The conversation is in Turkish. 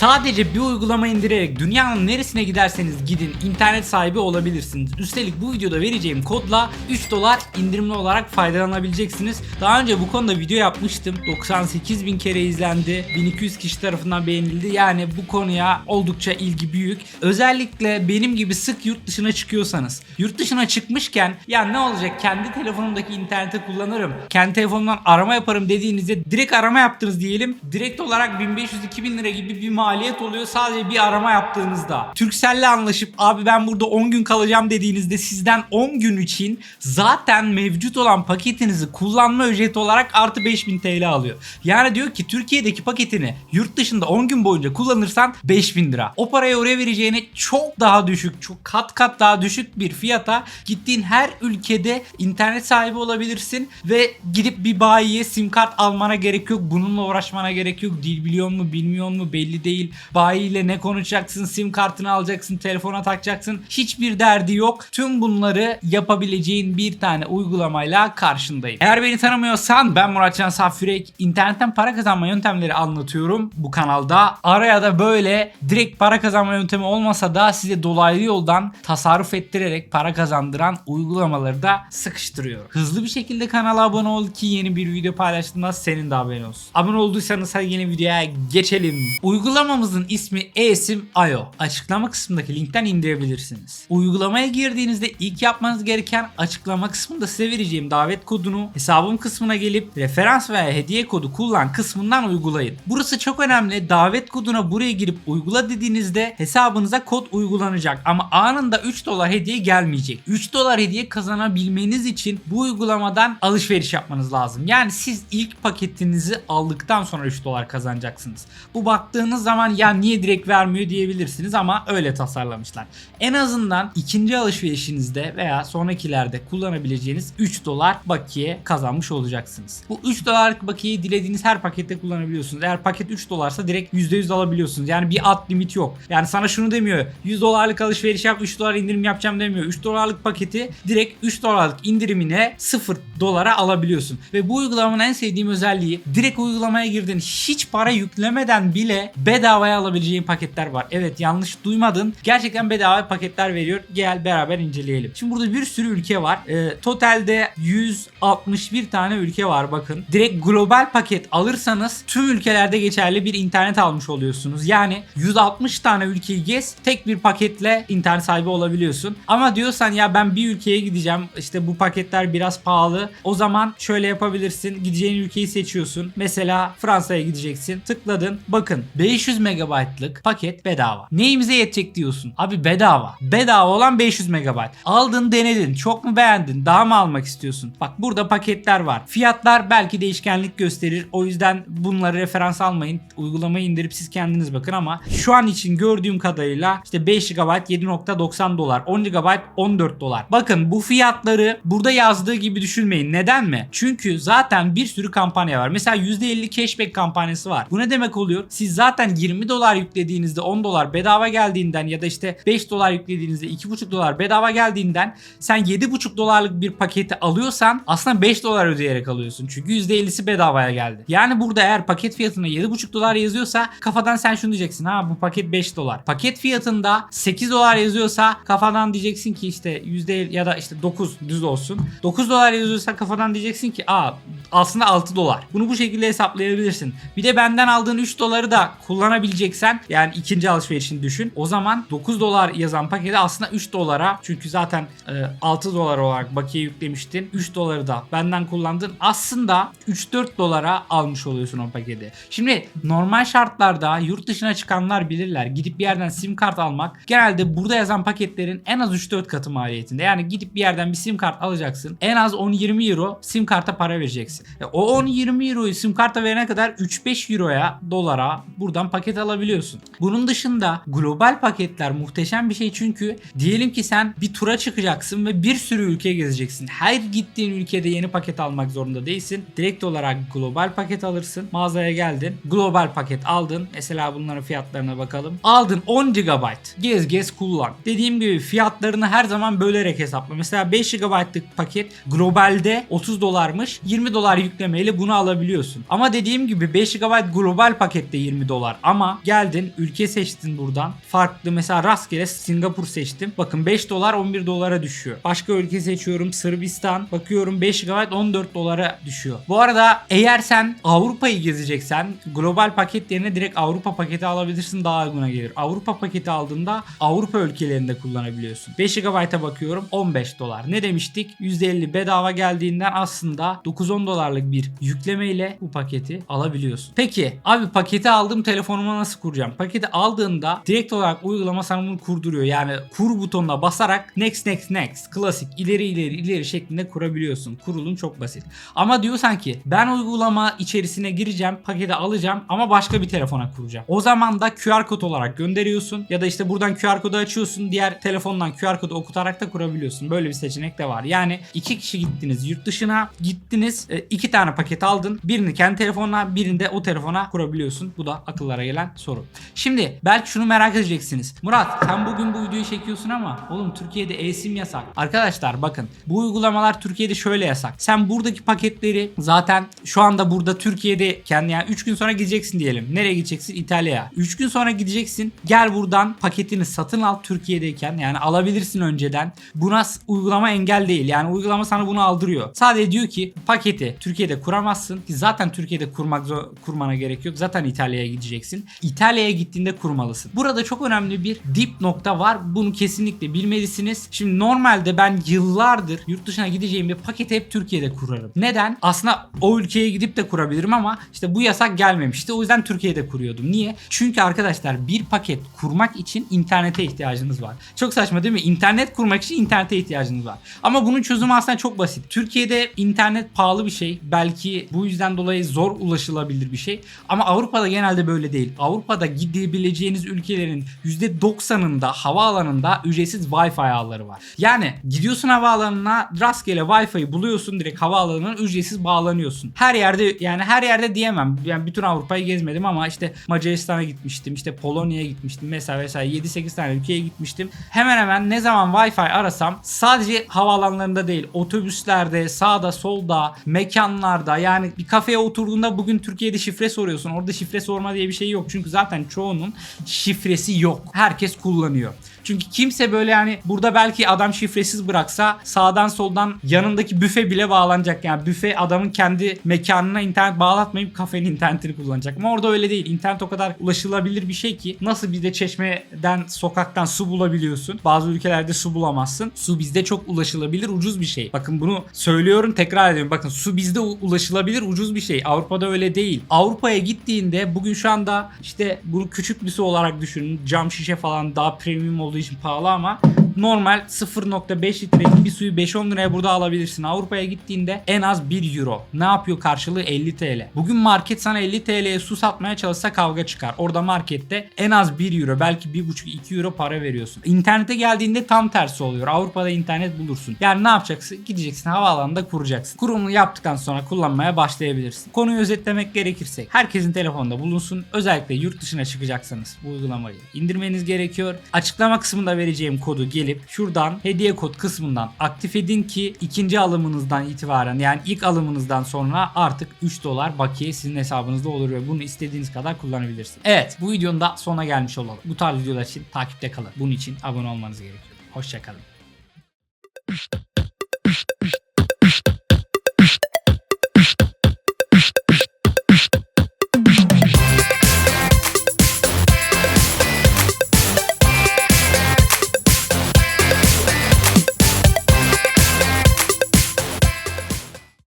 Sadece bir uygulama indirerek dünyanın neresine giderseniz gidin internet sahibi olabilirsiniz. Üstelik bu videoda vereceğim kodla 3 dolar indirimli olarak faydalanabileceksiniz. Daha önce bu konuda video yapmıştım. 98 bin kere izlendi. 1200 kişi tarafından beğenildi. Yani bu konuya oldukça ilgi büyük. Özellikle benim gibi sık yurt dışına çıkıyorsanız. Yurt dışına çıkmışken ya ne olacak kendi telefonumdaki interneti kullanırım. Kendi telefonumdan arama yaparım dediğinizde direkt arama yaptınız diyelim. Direkt olarak 1500-2000 lira gibi bir maliyet oluyor sadece bir arama yaptığınızda. Turkcell'le anlaşıp abi ben burada 10 gün kalacağım dediğinizde sizden 10 gün için zaten mevcut olan paketinizi kullanma ücreti olarak artı 5000 TL alıyor. Yani diyor ki Türkiye'deki paketini yurt dışında 10 gün boyunca kullanırsan 5000 lira. O parayı oraya vereceğine çok daha düşük, çok kat kat daha düşük bir fiyata gittiğin her ülkede internet sahibi olabilirsin ve gidip bir bayiye sim kart almana gerek yok. Bununla uğraşmana gerek yok. Dil biliyor mu, bilmiyor mu belli değil. Bayiyle ne konuşacaksın, sim kartını alacaksın, telefona takacaksın. Hiçbir derdi yok. Tüm bunları yapabileceğin bir tane uygulamayla karşındayım. Eğer beni tanımıyorsan ben Muratcan Safürek. İnternetten para kazanma yöntemleri anlatıyorum bu kanalda. Araya da böyle direkt para kazanma yöntemi olmasa da size dolaylı yoldan tasarruf ettirerek para kazandıran uygulamaları da sıkıştırıyorum. Hızlı bir şekilde kanala abone ol ki yeni bir video paylaştığımda senin de haberin olsun. Abone olduysanız hadi yeni videoya geçelim. Uygulamamızın ismi eSIM.io. Açıklama kısmındaki linkten indirebilirsiniz. Uygulamaya girdiğinizde ilk yapmanız gereken açıklama kısmında size vereceğim davet kodunu hesabım kısmına gelip referans veya hediye kodu kullan kısmından uygulayın. Burası çok önemli. Davet koduna buraya girip uygula dediğinizde hesabınıza kod uygulanacak ama anında 3 dolar hediye gelmeyecek. 3 dolar hediye kazanabilmeniz için bu uygulamadan alışveriş yapmanız lazım. Yani siz ilk paketinizi aldıktan sonra 3 dolar kazanacaksınız. Bu baktığınız zaman ya niye direkt vermiyor diyebilirsiniz ama öyle tasarlamışlar. En azından ikinci alışverişinizde veya sonrakilerde kullanabileceğiniz 3 dolar bakiye kazanmış olacaksınız. Bu 3 dolarlık bakiyeyi dilediğiniz her pakette kullanabiliyorsunuz. Eğer paket 3 dolarsa direkt %100 alabiliyorsunuz. Yani bir at limit yok. Yani sana şunu demiyor. 100 dolarlık alışveriş yap 3 dolar indirim yapacağım demiyor. 3 dolarlık paketi direkt 3 dolarlık indirimine 0 dolara alabiliyorsun. Ve bu uygulamanın en sevdiğim özelliği direkt uygulamaya girdin. Hiç para yüklemeden bile bedavaya alabileceğin paketler var. Evet yanlış duymadın. Gerçekten bedava paketler veriyor. Gel beraber inceleyelim. Şimdi burada bir sürü ülke var. Ee, totalde 161 tane ülke var bakın. Direkt global paket alırsanız tüm ülkelerde geçerli bir internet almış oluyorsunuz. Yani 160 tane ülkeyi gez tek bir paketle internet sahibi olabiliyorsun. Ama diyorsan ya ben bir ülkeye gideceğim işte bu paketler biraz pahalı. O zaman şöyle yapabilirsin. Gideceğin ülkeyi seçiyorsun. Mesela Fransa'ya gideceksin. Tıkladın. Bakın 500 megabaytlık paket bedava. Neyimize yetecek diyorsun? Abi bedava. Bedava olan 500 megabayt. Aldın denedin. Çok mu beğendin? Daha mı almak istiyorsun? Bak burada paketler var. Fiyatlar belki değişkenlik gösterir. O yüzden bunları referans almayın. Uygulamayı indirip siz kendiniz bakın ama şu an için gördüğüm kadarıyla işte 5 GB 7.90 dolar. 10 GB 14 dolar. Bakın bu fiyatları burada yazdığı gibi düşünmeyin. Neden mi? Çünkü zaten bir sürü kampanya var. Mesela %50 cashback kampanyası var. Bu ne demek oluyor? Siz zaten 20 dolar yüklediğinizde 10 dolar bedava geldiğinden ya da işte 5 dolar yüklediğinizde 2,5 dolar bedava geldiğinden sen 7,5 dolarlık bir paketi alıyorsan aslında 5 dolar ödeyerek alıyorsun. Çünkü %50'si bedavaya geldi. Yani burada eğer paket fiyatına 7,5 dolar yazıyorsa kafadan sen şunu diyeceksin. Ha bu paket 5 dolar. Paket fiyatında 8 dolar yazıyorsa kafadan diyeceksin ki işte yüzde ya da işte 9 düz olsun. 9 dolar yazıyorsa kafadan diyeceksin ki aa aslında 6 dolar. Bunu bu şekilde hesaplayabilirsin. Bir de benden aldığın 3 doları da kullanabileceksen yani ikinci alışverişini düşün. O zaman 9 dolar yazan paketi aslında 3 dolara çünkü zaten e, 6 dolar olarak bakiye yüklemiştin. 3 doları da benden kullandın. Aslında 3-4 dolara almış oluyorsun o paketi. Şimdi normal şartlarda yurt dışına çıkanlar bilirler. Gidip bir yerden sim kart almak genelde burada yazan paketlerin en az 3-4 katı maliyetinde. Yani gidip bir yerden bir sim kart alacaksın. En az 10-20 euro sim karta para vereceksin. E, o 10-20 euroyu sim karta verene kadar 3-5 euroya dolara buradan paket alabiliyorsun. Bunun dışında global paketler muhteşem bir şey çünkü diyelim ki sen bir tura çıkacaksın ve bir sürü ülke gezeceksin. Her gittiğin ülkede yeni paket almak zorunda değilsin. Direkt olarak global paket alırsın. Mağazaya geldin. Global paket aldın. Mesela bunların fiyatlarına bakalım. Aldın 10 GB. Gez gez kullan. Dediğim gibi fiyatlarını her zaman bölerek hesapla. Mesela 5 GB'lık paket globalde 30 dolarmış. 20 dolar yüklemeyle bunu alabiliyorsun. Ama dediğim gibi 5 GB global pakette 20 dolar. Ama geldin ülke seçtin buradan. Farklı mesela rastgele Singapur seçtim. Bakın 5 dolar 11 dolara düşüyor. Başka ülke seçiyorum Sırbistan. Bakıyorum 5 GB 14 dolara düşüyor. Bu arada eğer sen Avrupa'yı gezeceksen global paket yerine direkt Avrupa paketi alabilirsin daha uyguna gelir. Avrupa paketi aldığında Avrupa ülkelerinde kullanabiliyorsun. 5 GB'a bakıyorum 15 dolar. Ne demiştik? %50 bedava geldiğinden aslında 9-10 dolarlık bir yüklemeyle bu paketi alabiliyorsun. Peki abi paketi aldım telefonuma nasıl kuracağım? Paketi aldığında direkt olarak uygulama sana bunu kurduruyor. Yani kur butonuna basarak next next next klasik ileri ileri ileri şeklinde kurabiliyorsun. Kurulum çok basit. Ama diyorsan ki ben uygulama içerisine gireceğim paketi alacağım ama başka bir telefona kuracağım. O zaman da QR kod olarak gönderiyorsun ya da işte buradan QR kodu açıyorsun diğer telefondan QR kodu okutarak da kurabiliyorsun. Böyle bir seçenek de var. Yani iki kişi gittiniz yurt dışına gittiniz e, iki tane paket aldın. Birini kendi telefonuna birini de o telefona kurabiliyorsun. Bu da akıllara gelen soru. Şimdi belki şunu merak edeceksiniz. Murat sen bugün bu videoyu çekiyorsun ama oğlum Türkiye'de e-sim yasak. Arkadaşlar bakın bu uygulamalar Türkiye'de şöyle yasak. Sen buradaki paketleri zaten şu anda burada Türkiye'de kendi yani 3 gün sonra gideceksin diyelim. Nereye gideceksin? İtalya'ya. 3 gün sonra gideceksin. Gel buradan paketini satın al Türkiye'deyken. Yani alabilirsin önceden. Buna uygulama engel değil. Yani uygulama sana bunu aldırıyor. Sadece diyor ki paketi Türkiye'de kuramazsın. Zaten Türkiye'de kurmak kurmana gerek yok. Zaten İtalya'ya gideceksin. İtalya'ya gittiğinde kurmalısın. Burada çok önemli bir dip nokta var. Bunu kesinlikle bilmelisiniz. Şimdi normalde ben yıllardır yurt dışına gideceğim bir paketi hep Türkiye'de kurarım. Neden? Aslında o ülkeye gidip de kurabilirim ama işte bu yasak gelmemişti. O yüzden Türkiye'de kuruyordum. Niye? Çünkü arkadaşlar bir paket kurmak için internete ihtiyacınız var. Çok saçma değil mi? İnternet kurmak için internete ihtiyacınız var. Ama bunun çözümü aslında çok basit. Türkiye'de internet pahalı bir şey. Belki bu yüzden dolayı zor ulaşılabilir bir şey. Ama Avrupa'da genelde böyle değil. Avrupa'da gidebileceğiniz ülkelerin %90'ında havaalanında ücretsiz Wi-Fi ağları var. Yani gidiyorsun havaalanına rastgele Wi-Fi'yi buluyorsun direkt havaalanına ücretsiz bağlanıyorsun. Her yerde yani her yerde diyemem. Yani bütün Avrupa'yı gezmedim ama işte Macaristan'a gitmiştim. işte Polonya'ya gitmiştim. Mesela vesaire 7-8 tane ülkeye gitmiştim. Hemen hemen ne zaman Wi-Fi arasam sadece havaalanlarında değil otobüslerde sağda solda mekanlarda yani bir kafeye oturduğunda bugün Türkiye'de şifre soruyorsun. Orada şifre sorma diye bir şey yok. Çünkü zaten çoğunun şifresi yok. Herkes kullanıyor. Çünkü kimse böyle yani burada belki adam şifresiz bıraksa sağdan soldan yanındaki büfe bile bağlanacak. Yani büfe adamın kendi mekanına internet bağlatmayıp kafenin internetini kullanacak. Ama orada öyle değil. İnternet o kadar ulaşılabilir bir şey ki nasıl bizde çeşmeden sokaktan su bulabiliyorsun. Bazı ülkelerde su bulamazsın. Su bizde çok ulaşılabilir ucuz bir şey. Bakın bunu söylüyorum tekrar ediyorum. Bakın su bizde ulaşılabilir ucuz bir şey. Avrupa'da öyle değil. Avrupa'ya gittiğinde bugün şu anda işte bunu küçük bir su olarak düşünün. Cam şişe falan daha premium olduğu için pahalı ama normal 0.5 litrelik bir suyu 5-10 liraya burada alabilirsin. Avrupa'ya gittiğinde en az 1 euro. Ne yapıyor karşılığı 50 TL. Bugün market sana 50 TL'ye su satmaya çalışsa kavga çıkar. Orada markette en az 1 euro belki 1.5-2 euro para veriyorsun. İnternete geldiğinde tam tersi oluyor. Avrupa'da internet bulursun. Yani ne yapacaksın? Gideceksin havaalanında kuracaksın. Kurumunu yaptıktan sonra kullanmaya başlayabilirsin. Konuyu özetlemek gerekirse herkesin telefonda bulunsun. Özellikle yurt dışına çıkacaksanız bu uygulamayı indirmeniz gerekiyor. Açıklama kısmında vereceğim kodu gelip şuradan hediye kod kısmından aktif edin ki ikinci alımınızdan itibaren yani ilk alımınızdan sonra artık 3 dolar bakiye sizin hesabınızda olur ve bunu istediğiniz kadar kullanabilirsiniz. Evet bu videonun da sonuna gelmiş olalım. Bu tarz videolar için takipte kalın. Bunun için abone olmanız gerekiyor. Hoşçakalın.